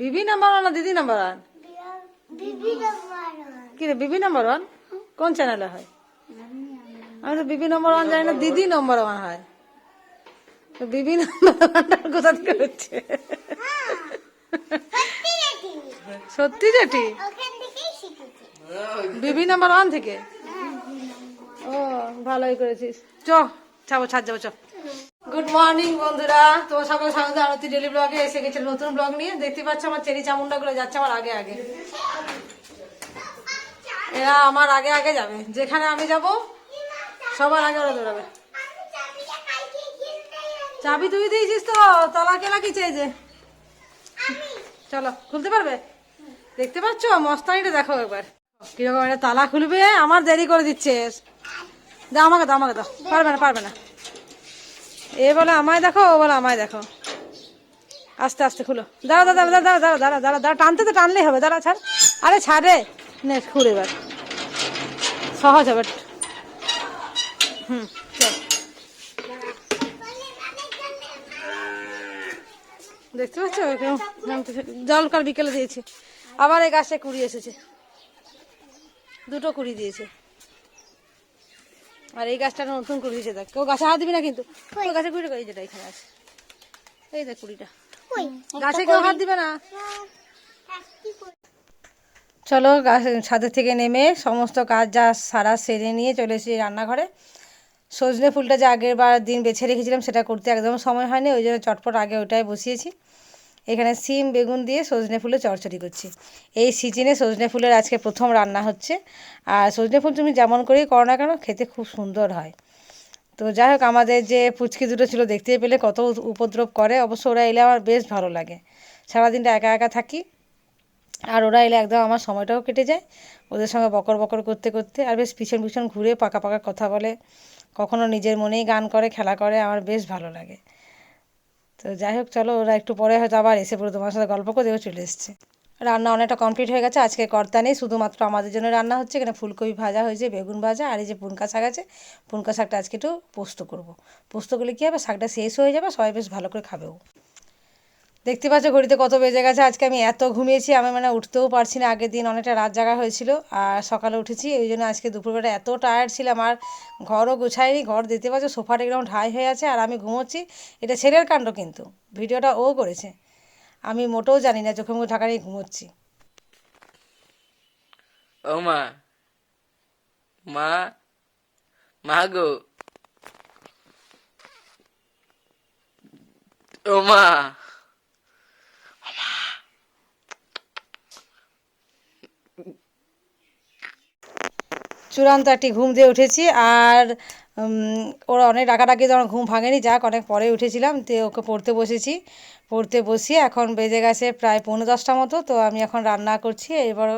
বিবি নম্বর one না দিদি number one? বিবি কি রে বিবি নাম্বার ওয়ান? কোন চ্যানেলে হয়? আমি। তো বিবি নম্বর ওয়ান জানি না দিদি নম্বর ওয়ান হয়। তো বিবি নম্বর কোথা থেকে হচ্ছে? সত্যি ওখান বিবি নাম্বার ওয়ান থেকে? ও ভালোই করেছিস। চ যাব ছাদ যাব চ। গুড মর্নিং বন্ধুরা। তোমার সকালে স্বাগত। আরতি ডেলি ব্লগে এসে গেছে নতুন ব্লগ নিয়ে। দেখতে পাচ্ছ আমার চেরি চামুন্ডা গুলো যাচ্ছে আমার আগে আগে। এরা আমার আগে আগে যাবে। যেখানে আমি যাব, সবার আগে ওরা দৌড়াবে। চাবি তুই দিয়েছিস তো? তলা কেলা কি চেয়েছে চলো, খুলতে পারবে? দেখতে পাচ্ছ? মস্তানিটা দেখো একবার। কীরকম একটা তালা খুলবে। আমার দেরি করে দিচ্ছে দাও, আমাকে দাও আমাকে দাও। পারবে না পারবে না। এ বলে আমায় দেখো, ও বলে আমায় দেখো। আস্তে আস্তে খুলো। দাঁড়া দাঁড়া দাঁড়া দাঁড়া দাঁড়া দাঁড়া দাঁড়া টানতে তো টানলেই হবে দাঁড়া ছাড়। আরে ছাড়ে নে, খুল এবার। সহজ হবে। হুম, চল। দেখতে পাচ্ছ? কেমন জল কাল বিকেলে দিয়েছে। আবার এই গাছে কুড়ি এসেছে। দুটো কুড়ি দিয়েছে। আর এই গাছটা নতুন করে দিয়েছে দেখ। কেউ গাছে হাত দিবি না কিন্তু। ওই গাছে এই যেটা এখানে আছে। এই দেখ কুড়িটা। গাছে কেউ হাত দিবে না? চলো গাছ ছাদের থেকে নেমে সমস্ত কাজ যা সারা সেরে নিয়ে চলে এসেছি রান্নাঘরে। সজনে ফুলটা যে আগের বার দিন বেছে রেখেছিলাম সেটা করতে একদম সময় হয়নি ওই জন্য চটপট আগে ওটাই বসিয়েছি। এখানে সিম, বেগুন দিয়ে সজনে ফুলে চড়চড়ি করছি। এই সিজনে সজনে ফুলের আজকে প্রথম রান্না হচ্ছে। আর সজনে ফুল তুমি যেমন করেই করো না কেন, খেতে খুব সুন্দর হয়। তো যাই হোক, আমাদের যে পুচকি দুটো ছিল, দেখতেই পেলে কত উপদ্রব করে। অবশ্য ওরা এলে আমার বেশ ভালো লাগে। সারাদিনটা একা একা থাকি। আর ওরা এলে একদম আমার সময়টাও কেটে যায়। ওদের সঙ্গে বকর বকর করতে করতে আর বেশ পিছন পিছন ঘুরে পাকা পাকা কথা বলে। কখনো নিজের মনেই গান করে, খেলা করে, আমার বেশ ভালো লাগে। তো যাই হোক, চলো ওরা একটু পরে হয়তো আবার এসে পড়ে তোমার সাথে গল্প করে চলে এসছে। রান্না অনেকটা কমপ্লিট হয়ে গেছে, আজকে কর্তা নেই, শুধুমাত্র আমাদের জন্য রান্না হচ্ছে। এখানে ফুলকপি ভাজা হয়েছে, বেগুন ভাজা, আর এই যে পুনকা শাক আছে, পুনকা শাকটা আজকে একটু পোস্ত করব। পোস্ত করলে কী হবে? শাকটা শেষ হয়ে যাবে, সবাই বেশ ভালো করে খাবেও দেখতে পাচ্ছ ঘড়িতে কত বেজে গেছে? আজকে আমি এত ঘুমিয়েছি, আমি মানে উঠতেও পারছি না। আগের দিন অনেকটা রাত জাগা হয়েছিল আর সকালে উঠেছি ওই জন্য আজকে দুপুরবেলা এত টায়ার্ড ছিলাম আর ঘরও গুছাইনি, ঘর দেখতে পাচ্ছ সোফাটা একদম ঠাই হয়ে আছে আর আমি ঘুমোচ্ছি। এটা ছেলের কাণ্ড কিন্তু, ভিডিওটা ও করেছে। আমি মোটেও জানি না, চোখে মুখে ঢাকা নিয়ে ঘুমোচ্ছি। ও মা মা মা গো। ও মা। চূড়ান্ত একটি ঘুম দিয়ে উঠেছি আর ওরা অনেক ডাকাডাকি যখন ঘুম ভাঙেনি, যাক, অনেক পরে উঠেছিলাম, তো ওকে পড়তে বসেছি। পড়তে বসিয়ে এখন বেজে গেছে প্রায় পৌনে দশটা মতো, তো আমি এখন রান্না করছি, এবার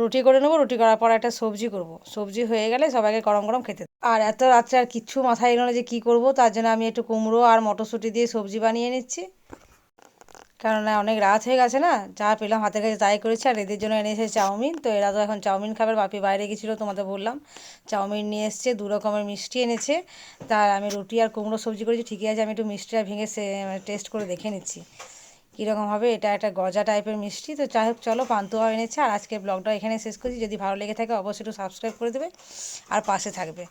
রুটি করে নেব, রুটি করার পর একটা সবজি করব। সবজি হয়ে গেলে সবাইকে গরম গরম খেতে আর এত রাত্রে আর কিচ্ছু মাথায় এলো না যে কী করব, তার জন্য আমি একটু কুমড়ো আর মটরশুঁটি দিয়ে সবজি বানিয়ে নিচ্ছি। কারণ অনেক রাত হয়ে গেছে না যা পেলাম, হাতের কাছে তাই করেছি, আর এদের জন্য এনেছে চাউমিন। তো এরা তো এখন চাউমিন খাবে, বাপি বাইরে গেছিল তোমাদের বললাম। চাউমিন নিয়ে এসছে, দু রকমের মিষ্টি এনেছে। তার আমি রুটি আর কুমড়ো সবজি করেছি, ঠিকই আছে, আমি একটু মিষ্টিটা ভেঙে টেস্ট করে দেখে নিচ্ছি। কীরকম হবে, এটা একটা গজা টাইপের মিষ্টি। তো যাই হোক, চলো, পান্তুয়াও এনেছে, আর আজকে ব্লগটা এখানে শেষ করছি। যদি ভালো লেগে থাকে, অবশ্যই একটু সাবস্ক্রাইব করে দেবে, আর পাশে থাকবে।